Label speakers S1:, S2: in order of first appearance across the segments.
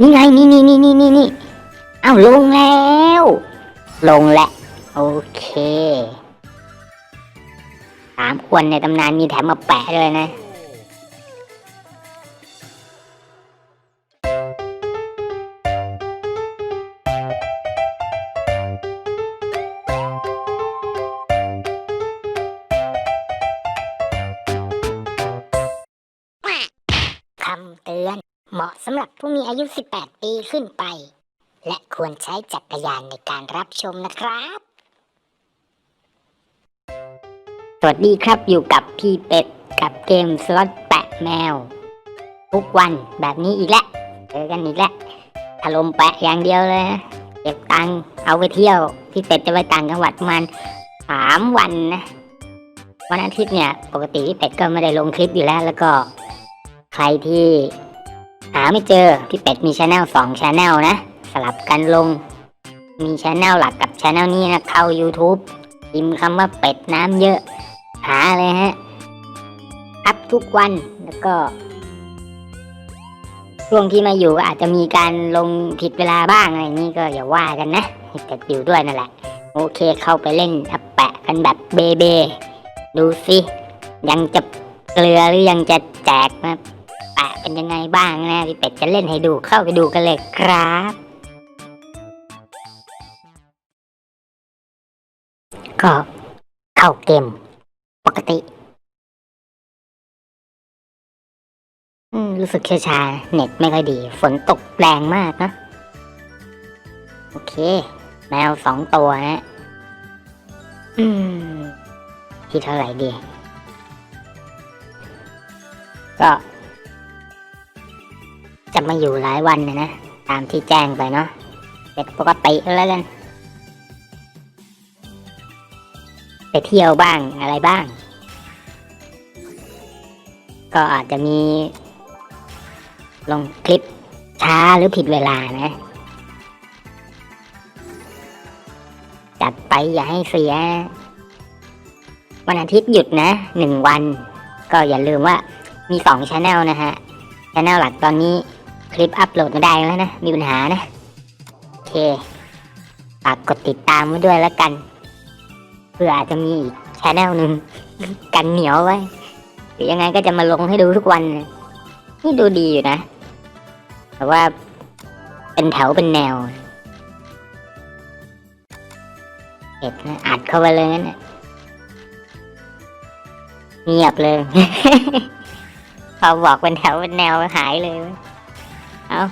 S1: นี่ไงนี่นี่นี่นี่นี่นี่อ้าวลงแล้ว ลงแล้วโอเคสามคนในตำนานมีแถมมาแปะด้วยนะคำเตือน เหมาะสำหรับผู้มีอายุ 18 ปีขึ้นไป และควรใช้จักรยานในการรับชมนะครับ สวัสดีครับอยู่กับพี่เป็ดกับเกมสล็อตแปะแมว ทุกวันแบบนี้อีกแล้วเจอกันอีกแล้วถล่มแปะอย่างเดียวเลยนะเก็บตังค์เอาไปเที่ยว พี่เป็ดจะไปต่างจังหวัดประมาณสามวันนะวันอาทิตย์เนี่ย ปกติพี่เป็ดก็ไม่ได้ลงคลิปอยู่แล้ว แล้วก็ใครที่ หาไม่เจอพี่เป็ดมีช anel สองช anel นะ สลับกันลง มีช anel หลักกับช anel นี้นะเข้า YouTube พิมพ์คำว่าเป็ดน้ำเยอะ หาเลยฮะอัพทุกวันแล้วก็ ช่วงที่มาอยู่อาจจะมีการลงผิดเวลาบ้างอะไรนี้ก็อย่าว่ากันนะให้เป็ดอยู่ด้วยนั่นแหละ โอเคเข้าไปเล่นอัปแปะกันแบบเบเบดูสิยังจะเกลือหรือยังจะแจกนะ เป็นยังไงบ้างนะพี่เป็ดจะเล่นให้ดูเข้าไปดูกันเลยครับ ก็เข้าเกม ปกติ รู้สึกชาชาเน็ตไม่ค่อยดี ฝนตกแรงมากนะ โอเค แมวสองตัวนะอืม ที่เท่าไหร่ดี ก็ จะมาอยู่หลายวันนะนะ ตามที่แจ้งไปเนาะเป็นปกติแล้วกัน ไปเที่ยวบ้างอะไรบ้าง ก็อาจจะมี ลงคลิปช้าหรือผิดเวลานะ จัดไปอย่าให้เสีย วันอาทิตย์หยุดนะหนึ่งวัน ก็อย่าลืมว่ามีสองช anel นะฮะช anel หลักตอนนี้ คลิปอัปโหลดไม่ได้แล้วนะ มีปัญหานะ โอเคฝากกดติดตามไว้ด้วยแล้วกัน เพื่ออาจจะมีอีกช anel หนึ่งกันเหนียวไว้ หรือยังไงก็จะมาลงให้ดูทุกวัน นี่ดูดีอยู่นะ แต่ว่าเป็นแถวเป็นแนวเห็ดนะอัดเข้าไปเลยนั่นนะเงียบเลย พอบอกเป็นแถวเป็นแนวหายเลย เอา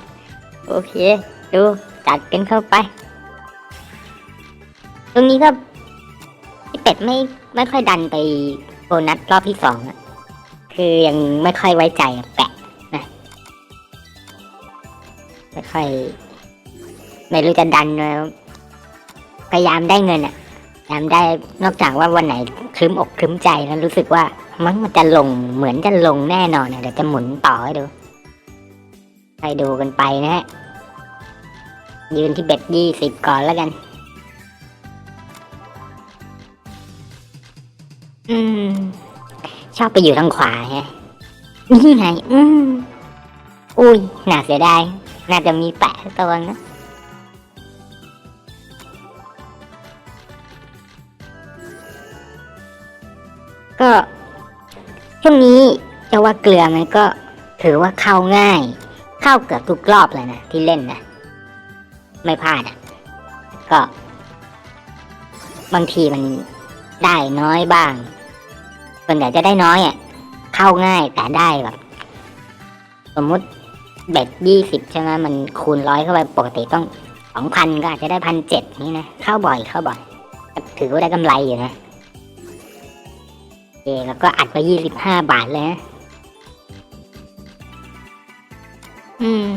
S1: โอเค ดูจัดกันเข้าไป ตรงนี้ก็พี่เป็ดไม่ไม่ค่อยดันไปโบนัสรอบที่สองอะคือยังไม่ค่อยไว้ใจแปะนะไม่ค่อย ไม่รู้จะดันเลยพยายามได้เงินอะพยายามได้นอกจากว่าวันไหนคลึ้มอกคลึ้มใจแล้วรู้สึกว่ามันมันจะลงเหมือนจะลงแน่นอนเดี๋ยวจะหมุนต่อให้ดู ให้ดูกันไปนะฮะ ยืนที่เบ็ดยี่สิบก่อนแล้วกัน อืม ชอบไปอยู่ทางขวาฮะ นี่ไง อืม อุ้ย น่าเสียดาย น่าจะมีแปะตัวนะก็ช่วงนี้จะว่าเกลือมันก็ถือว่าเข้าง่าย เข้าเกือบทุกรอบเลยนะ ที่เล่นนะ ไม่พลาดอะก็ บางทีมันได้น้อยบ้างส่วนใหญ่จะได้น้อยอะเข้าง่ายแต่ได้แบบ สมมุติเบ็ดยี่สิบใช่ไหมมันคูณร้อยเข้าไปปกติต้องสองพันก็อาจจะได้พันเจ็ดนี่นะเข้าบ่อยเข้าบ่อยถือว่าได้กำไรอยู่นะโอแล้วก็อัดไปยี่สิบห้าบาทเลยนะ อืม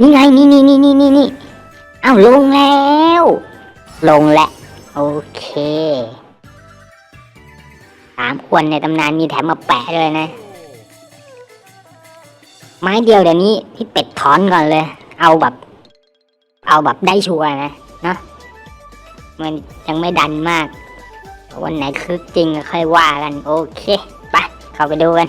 S1: นี่ไงนี่นี่นี่นี่นี่นี่อ้าวลงแล้ว ลงแล้วโอเคสามคนในตำนานมีแถมมาแปะด้วยนะ ไม้เดียวเดี๋ยวนี้พี่เป็ดถอนก่อนเลย เอาแบบ เอาแบบได้ชัวร์นะเนาะมันยังไม่ดันมาก วันไหนคึกจริงก็ค่อยว่ากัน โอเค ไป เข้าไปดูกัน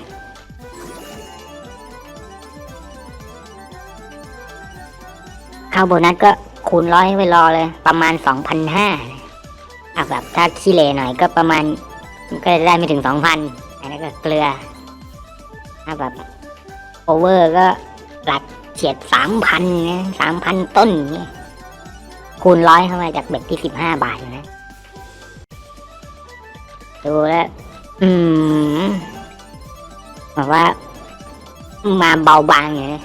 S1: เข้าโบนัสก็คูณร้อยไว้รอเลย ประมาณสองพันห้าอะแบบถ้าขี้เหร่หน่อยก็ประมาณ ก็ได้ไม่ถึงสองพันอันนั้นก็เกลือถ้าแบบโอเวอร์ก็หลักเฉียดสามพันนะสามพันต้นอย่างเงี้คูณร้อยเข้ามาจากเบ็ดที่สิบห้าบาทนะ ดูแล้ว อืมแบบว่ามาเบาบางอยู่นะ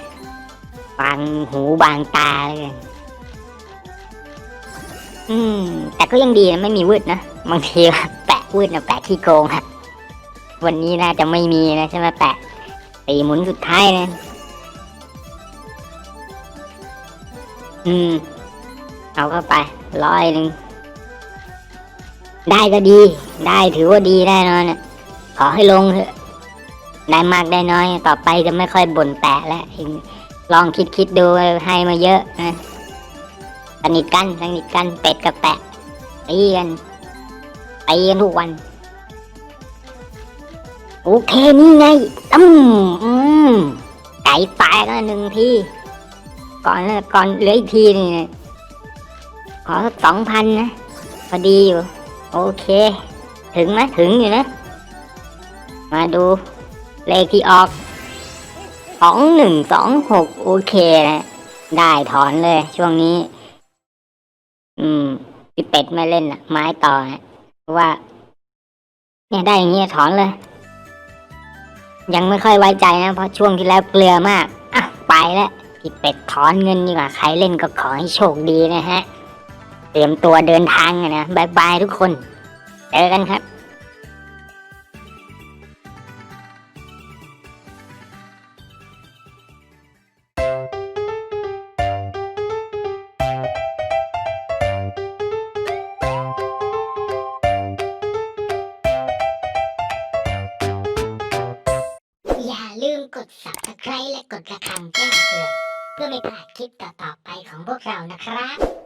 S1: บางหูบางตาเลยอืม แต่ก็ยังดีนะไม่มีวืดนะ บางทีแปะวืดนะแปะที่โกงอะวันนี้น่าจะไม่มีนะใช่ไหมแปะตีหมุนสุดท้ายนะ อืม เอาเข้าไปร้อยหนึ่งได้ก็ดี ได้ถือว่าดีแน่นอนน่ะขอให้ลงเถอะได้มากได้น้อย ต่อไปจะไม่ค่อยบ่นแปะแล้ว ลองคิดคิดดูให้มาเยอะนะสนิทกันสนิทกันเป็ดกับแปะตีกันตีกันทุกวัน โอเคนี่ไงอืมอืมไก่แตกแล้วหนึ่งทีก่อนก่อนเหลืออีกทีนี่ขอสักสองพันนะพอดีอยู่ โอเค ถึงไหมถึงอยู่นะ มาดูเลขที่ออก องหนึ่งสองหกโอเคนะได้ถอนเลยช่วงนี้ อืมพี่เป็ดไม่เล่นละไม้ต่อนะเพราะว่า เนี่ยได้อย่างเงี้ยถอนเลย ยังไม่ค่อยไว้ใจนะเพราะช่วงที่แล้วเกลือมากอะไปแล้วพี่เป็ดถอนเงินดีกว่าใครเล่นก็ขอให้โชคดีนะฮะ เตรียมตัวเดินทางอะนะบายบายทุกคนเจอกันครับ ด subscribe และกดกระคังแจ้งเตือนเพื่อไม่พลาดคลิปต่อๆไปของพวกเรานะครับ